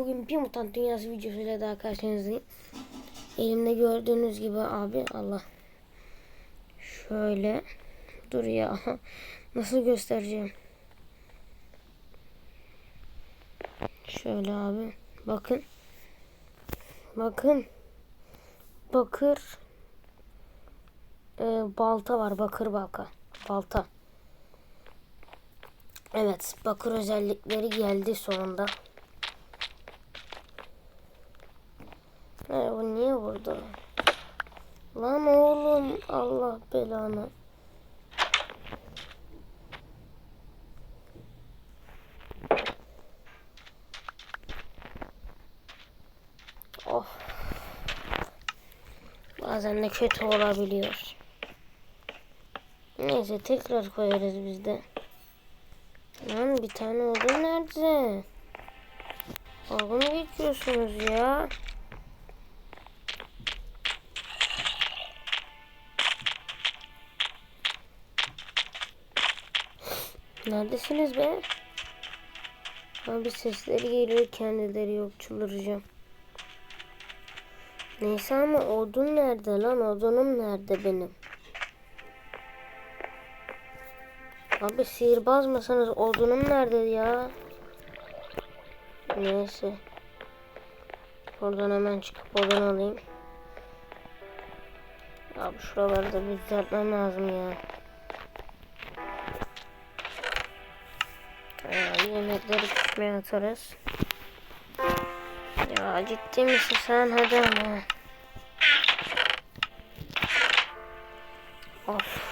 bugün bir mutant dünyası videosuyla daha karşınızdayım. Elimde gördüğünüz gibi abi Allah. Şöyle. Dur ya. Nasıl göstereceğim? Şöyle abi. Bakın. Bakın. Bakır. Ee, balta var. Bakır balka. Balta. Evet. Bakır özellikleri geldi sonunda. Ee, bu niye vurdu? Lan oğlum Allah belanı. Oh. Bazen de kötü olabiliyor. Neyse tekrar koyarız biz de. Lan bir tane oldu nerede? Dalga geçiyorsunuz ya? Neredesiniz be? Abi sesleri geliyor kendileri yok çıldıracağım. Neyse ama odun nerede lan? Odunum nerede benim? Abi sihirbaz mısınız? Odunum nerede ya? Neyse. Oradan hemen çıkıp odun alayım. Abi şuraları da bir düzeltmem lazım ya. Ee, yemekleri pişmeye atarız. Ya ciddi misin sen hadi ama. Of.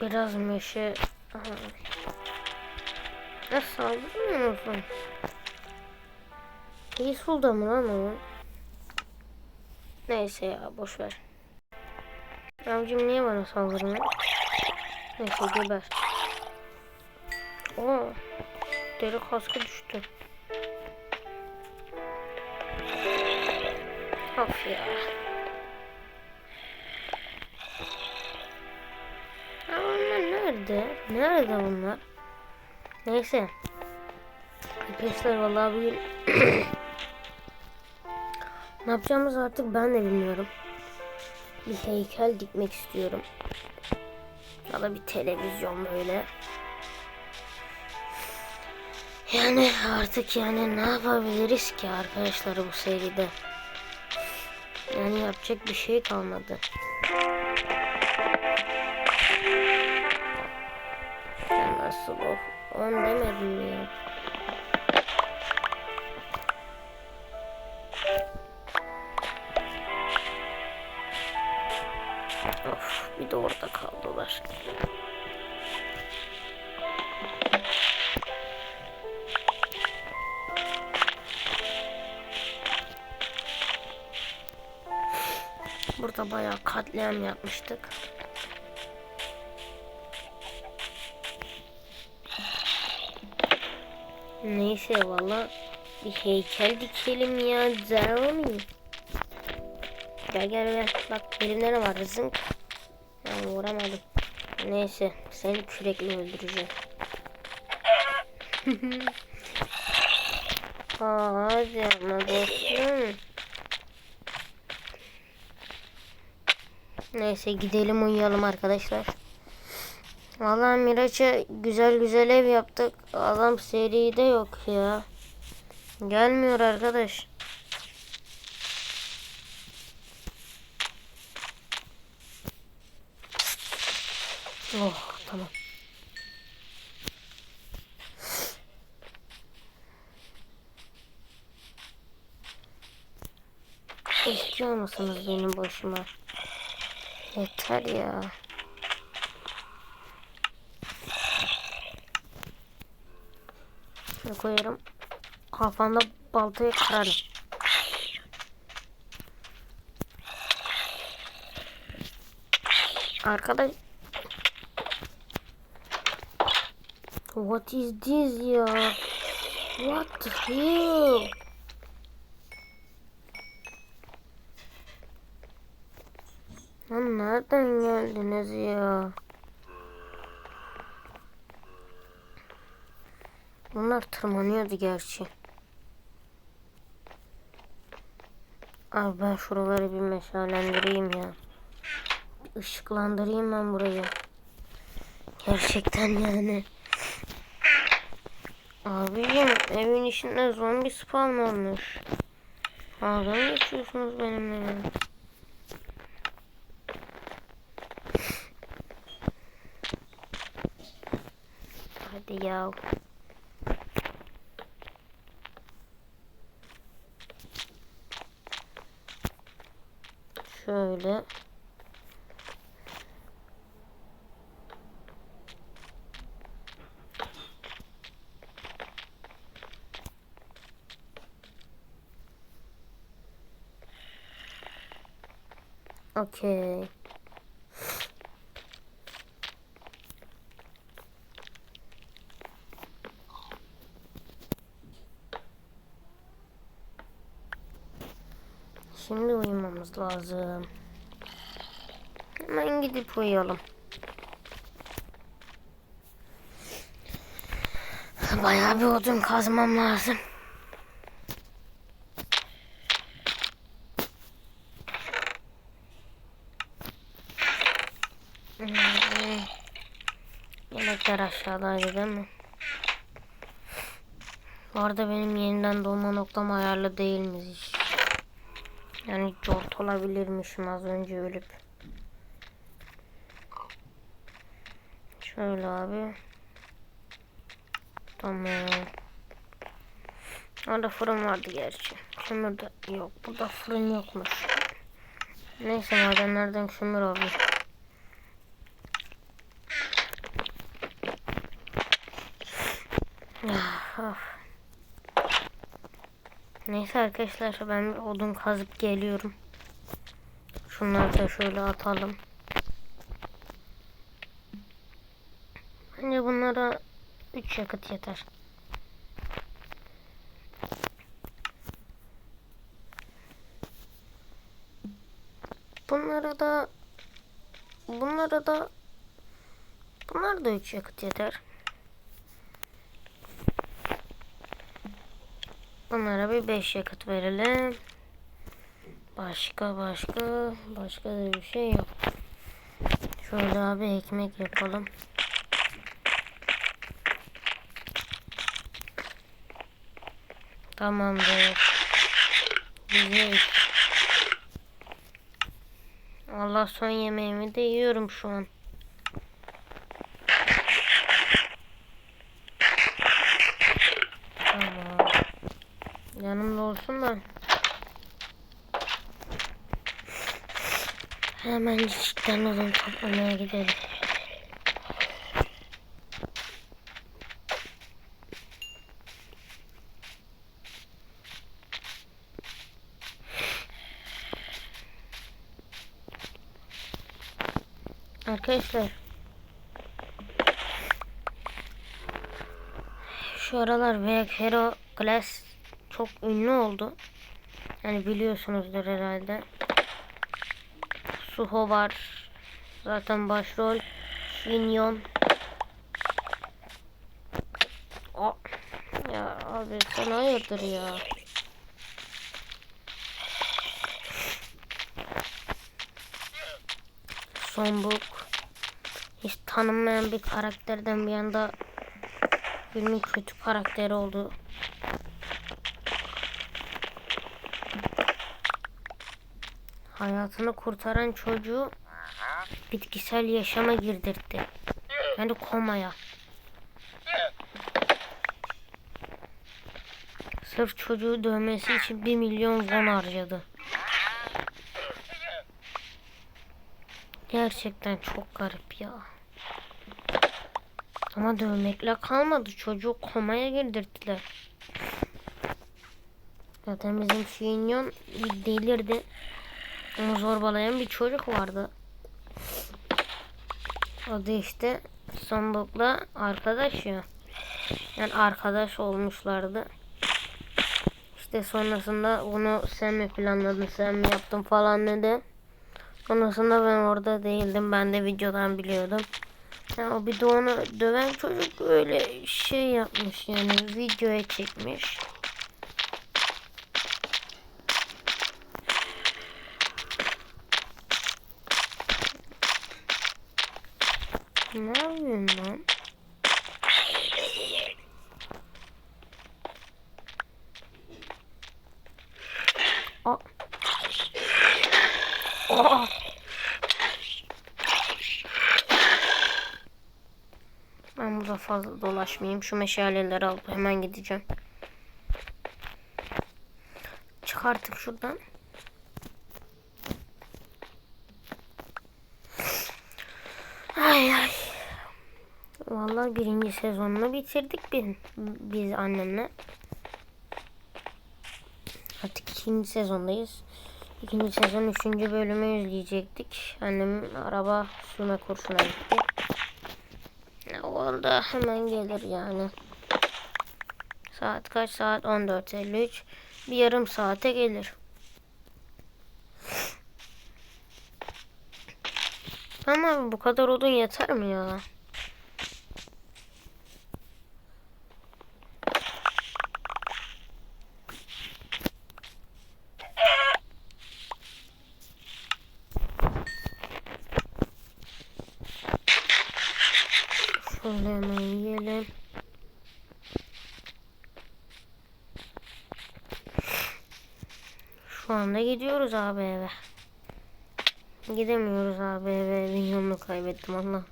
Biraz meşe... Aha. Ya saldırmıyor musun? Peaceful'da mı lan o? Neyse ya boş ver. Amcım niye bana saldırmıyor? Neyse geber. Oo. Deri kaskı düştü. Of ya. Ya bunlar nerede? Nerede bunlar? Neyse. Arkadaşlar vallahi bugün ne yapacağımız artık ben de bilmiyorum. Bir heykel dikmek istiyorum. Ya da bir televizyon böyle. Yani artık yani ne yapabiliriz ki arkadaşlar bu seride? Yani yapacak bir şey kalmadı. Nasıl o? On demedim mi ya? Bir de orada kaldılar. Burada bayağı katliam yapmıştık. Neyse valla bir heykel dikelim ya. Zeroni. Gel gel gel. Bak elimde ne var zınk. Ya vuramadım. Neyse seni kürekle öldüreceğim. Aa, hadi ama dostum. Neyse gidelim uyuyalım arkadaşlar. Vallahi Miraç'a güzel güzel ev yaptık. Adam seride yok ya. Gelmiyor arkadaş. Oh tamam. Musunuz benim boşuma? Yeter ya. Şöyle koyarım. Kafanda baltayı kırarım. Arkadaş What is this ya? What the hell? nereden geldiniz ya? Bunlar tırmanıyordu gerçi. Abi ben şuraları bir meşalendireyim ya. Bir ışıklandırayım ben burayı. Gerçekten yani. Abicim evin içinde zombi spawn olmuş. Ağzını geçiyorsunuz benimle. Ya? Hadi ya. Şöyle. Okey. Şimdi uyumamız lazım. Hemen gidip uyuyalım. Bayağı bir odun kazmam lazım. Hmm. Yemekler aşağıdaydı değil mi? Bu arada benim yeniden doğma noktam ayarlı değilmiş. Yani cort olabilirmişim az önce ölüp. Şöyle abi. Tamam. Orada fırın vardı gerçi. Kömür de yok. Burada fırın yokmuş. Neyse madenlerden kömür alayım. Ah, of. Neyse arkadaşlar ben bir odun kazıp geliyorum. Şunları da şöyle atalım. Bence bunlara 3 yakıt yeter. Bunlara da bunlara da bunlar da 3 yakıt yeter. Bunlara bir 5 yakıt verelim. Başka başka başka da bir şey yok. Şöyle abi ekmek yapalım. Tamamdır. Güzel. Allah son yemeğimi de yiyorum şu an. Tamam. Yanımda olsun da. Hemen cidden odun toplamaya gidelim. Arkadaşlar şu aralar Veyak Hero Class çok ünlü oldu. Yani biliyorsunuzdur herhalde. Suho var. Zaten başrol. Shinyon. Aa, ya abi sen hayırdır ya. Sonbuk. Hiç tanınmayan bir karakterden bir anda filmin kötü karakteri oldu. Hayatını kurtaran çocuğu bitkisel yaşama girdirtti. Yani komaya. Sırf çocuğu dövmesi için 1 milyon won harcadı. Gerçekten çok garip ya. Ama dövmekle kalmadı. Çocuğu komaya girdirdiler. Zaten bizim Shinyon bir delirdi. Onu zorbalayan bir çocuk vardı. O da işte Sonbuk'la arkadaş ya. Yani arkadaş olmuşlardı. İşte sonrasında bunu sen mi planladın, sen mi yaptın falan dedi. Sonrasında ben orada değildim. Ben de videodan biliyordum. Ha, o bir de onu döven çocuk öyle şey yapmış yani videoya çekmiş. Ne yapıyorsun lan? Aa. Aa. Ben burada fazla dolaşmayayım. Şu meşaleleri alıp hemen gideceğim. Çıkarttık şuradan. Ay ay. Vallahi birinci sezonunu bitirdik biz, biz annemle. Artık ikinci sezondayız. İkinci sezon üçüncü bölümü izleyecektik. Annem araba sürme kursuna gitti. O da hemen gelir yani. Saat kaç saat? 14.53. Bir yarım saate gelir. Ama bu kadar odun yeter mi ya? Şöyle hemen yiyelim. Şu anda gidiyoruz abi eve. Gidemiyoruz abi eve. Milyonunu kaybettim Allah.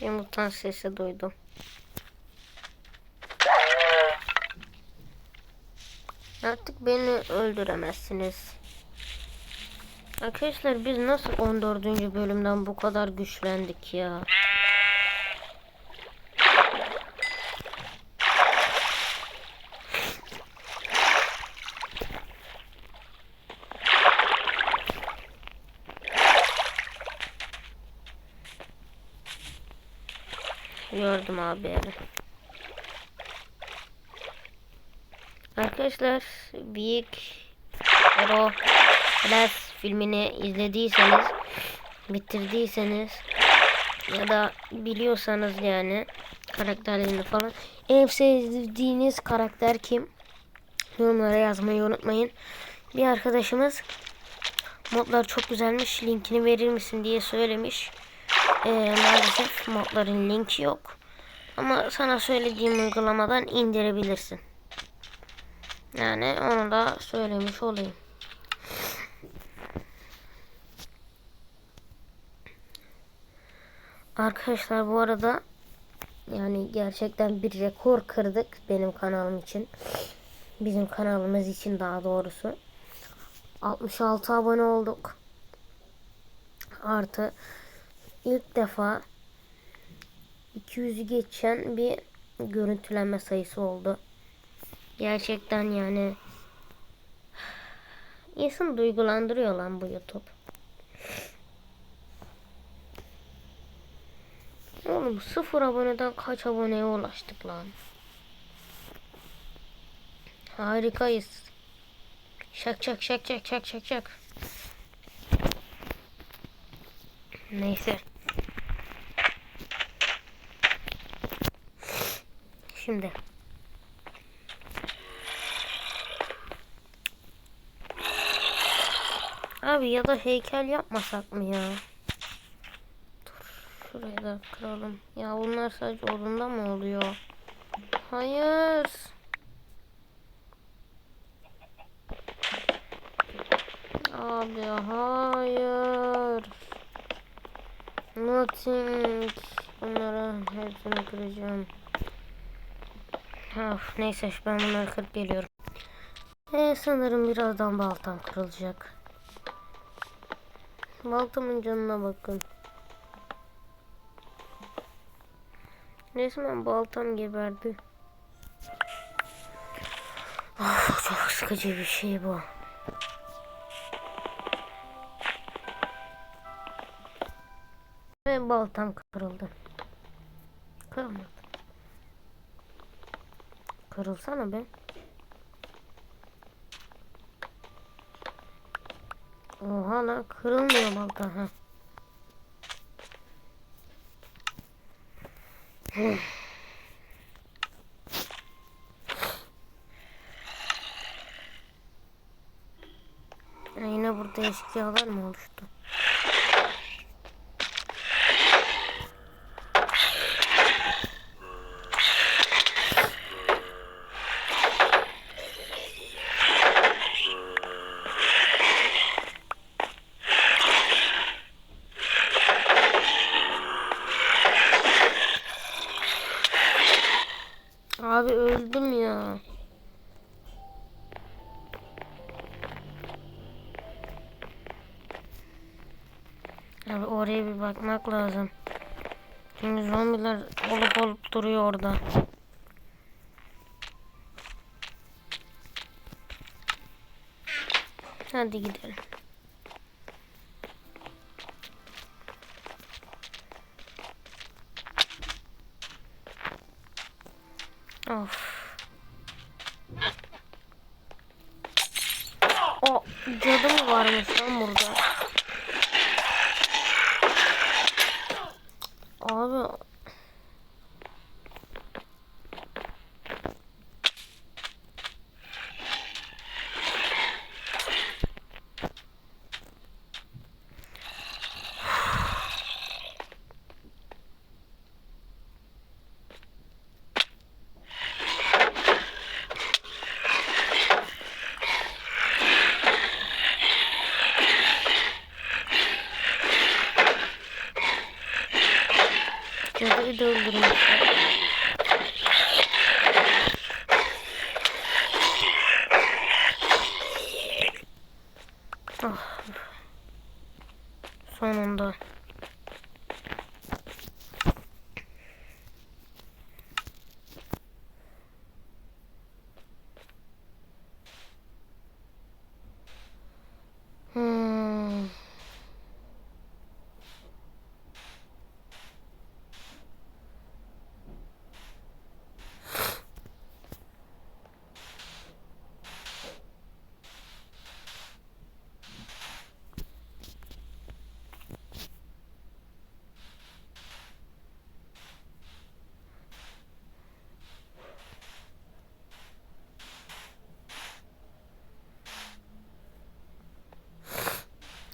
Bir mutan sesi duydum. Artık beni öldüremezsiniz. Arkadaşlar biz nasıl 14. bölümden bu kadar güçlendik ya? Abi. Arkadaşlar Big Hero Plus filmini izlediyseniz bitirdiyseniz ya da biliyorsanız yani karakterlerini falan en sevdiğiniz karakter kim? Yorumlara yazmayı unutmayın. Bir arkadaşımız modlar çok güzelmiş linkini verir misin diye söylemiş. Ee, maalesef modların linki yok. Ama sana söylediğim uygulamadan indirebilirsin. Yani onu da söylemiş olayım. Arkadaşlar bu arada yani gerçekten bir rekor kırdık benim kanalım için. Bizim kanalımız için daha doğrusu. 66 abone olduk. Artı ilk defa 200'ü geçen bir görüntülenme sayısı oldu. Gerçekten yani insan duygulandırıyor lan bu YouTube. Oğlum sıfır aboneden kaç aboneye ulaştık lan? Harikayız. Şak şak şak şak şak şak şak. Neyse. Şimdi. Abi ya da heykel yapmasak mı ya? Dur şurayı da kıralım. Ya bunlar sadece odunda mı oluyor? Hayır. Abi hayır. Nothing. Bunları hepsini kıracağım. Of, neyse ben bunları kırıp geliyorum. Ee, sanırım birazdan baltam kırılacak. Baltamın canına bakın. Resmen baltam geberdi. Of, çok sıkıcı bir şey bu. Ve baltam kırıldı. Kırılmadı. Kırılsana be. Oha lan kırılmıyor balta. Heh. Yine burada eşkıyalar mı oluştu? Abi oraya bir bakmak lazım. Çünkü zombiler olup olup duruyor orada. Hadi gidelim. Of. O cadı mı varmış lan burada? Abi cadıyı da öldürmüşler. Ah. Sonunda. Hmm.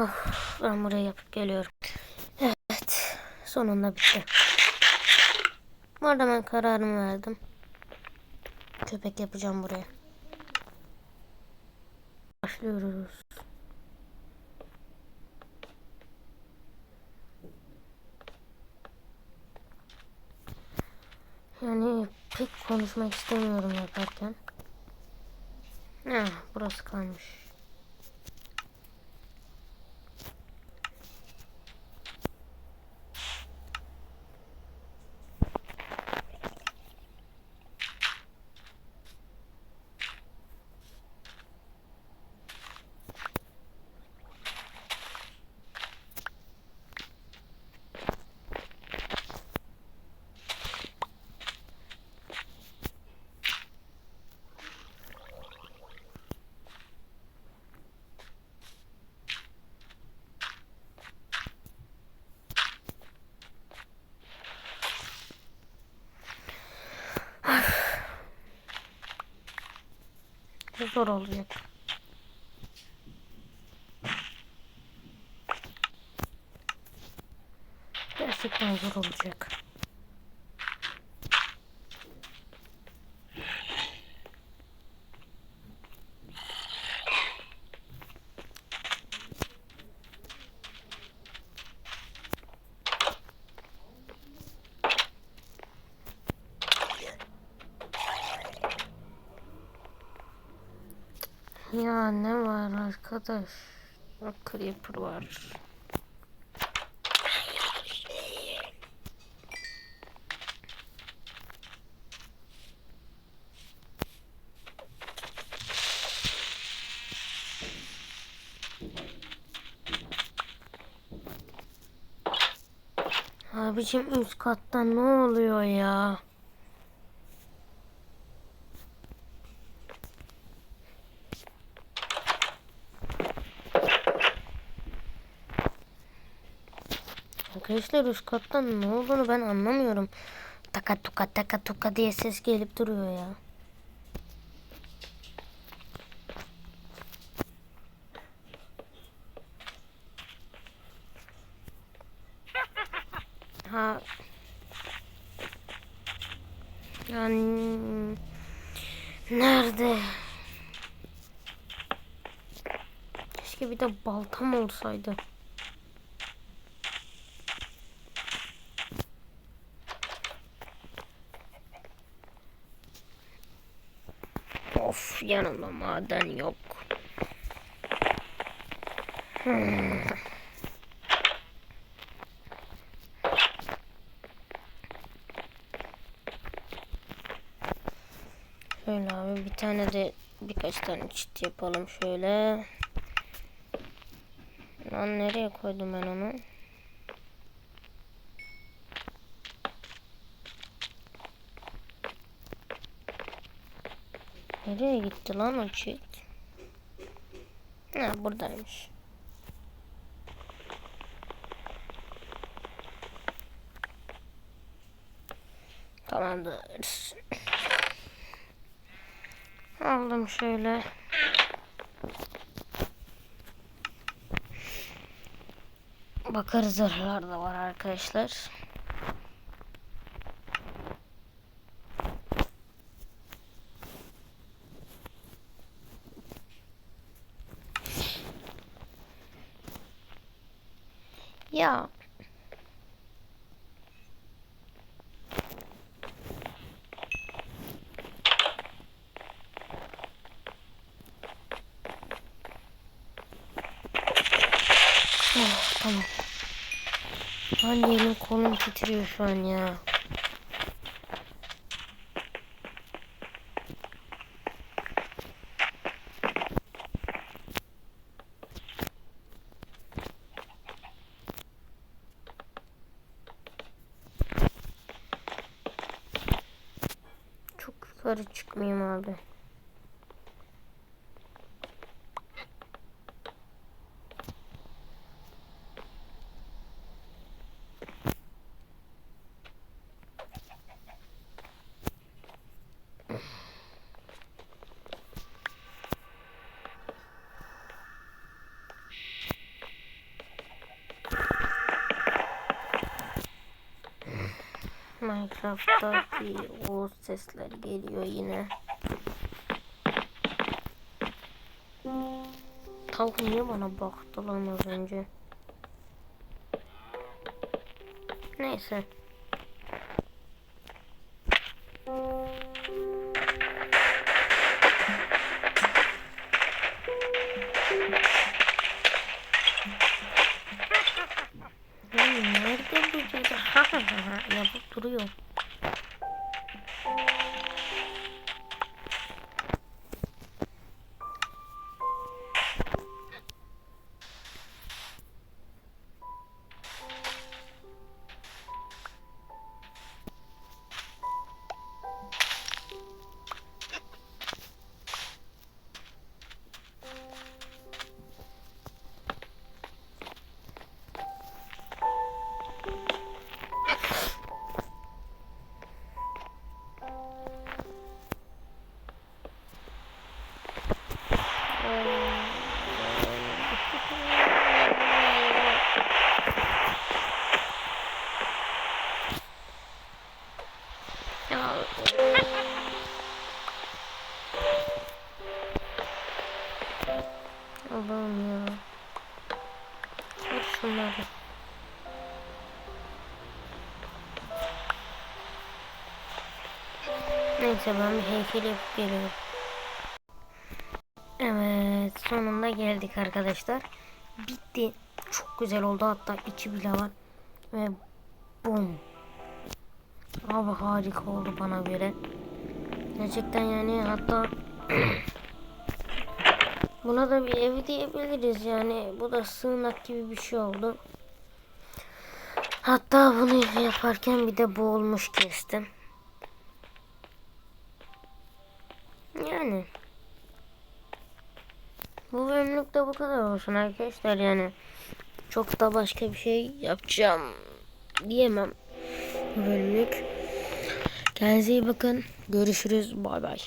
Oh, ben buraya yapıp geliyorum. Evet. Sonunda bitti. Bu arada ben kararımı verdim. Köpek yapacağım buraya. Başlıyoruz. Yani pek konuşmak istemiyorum yaparken. Ha, burası kalmış. Zor olacak. Gerçekten zor olacak. Ya ne var arkadaş? Creeper var. Abicim üst katta ne oluyor ya? Arkadaşlar üst kattan ne olduğunu ben anlamıyorum. taka tuka taka tuka diye ses gelip duruyor ya. Ha. Yani nerede? Keşke bir de baltam olsaydı. Of yanımda maden yok. Hmm. Şöyle abi bir tane de birkaç tane çit yapalım şöyle. Lan nereye koydum ben onu? Nereye gitti lan o çit? Ha buradaymış. Tamamdır. Aldım şöyle. Bakır zırhlar da var arkadaşlar. Ya Oh, tamam. Anne elim kolum titriyor şu an ya. Çok yukarı çıkmayayım abi. Minecraft'taki o sesler geliyor yine. Tavuk niye bana baktı lan az önce? Neyse. Neyse ben bir heykel yapıp geliyorum. Evet sonunda geldik arkadaşlar. Bitti. Çok güzel oldu hatta içi bile var. Ve bum. Abi harika oldu bana göre. Gerçekten yani hatta buna da bir ev diyebiliriz yani. Bu da sığınak gibi bir şey oldu. Hatta bunu yaparken bir de boğulmuş kestim. Yani. Bu bölümlük de bu kadar olsun arkadaşlar yani. Çok da başka bir şey yapacağım diyemem bu bölümlük. Kendinize iyi bakın. Görüşürüz. Bay bay.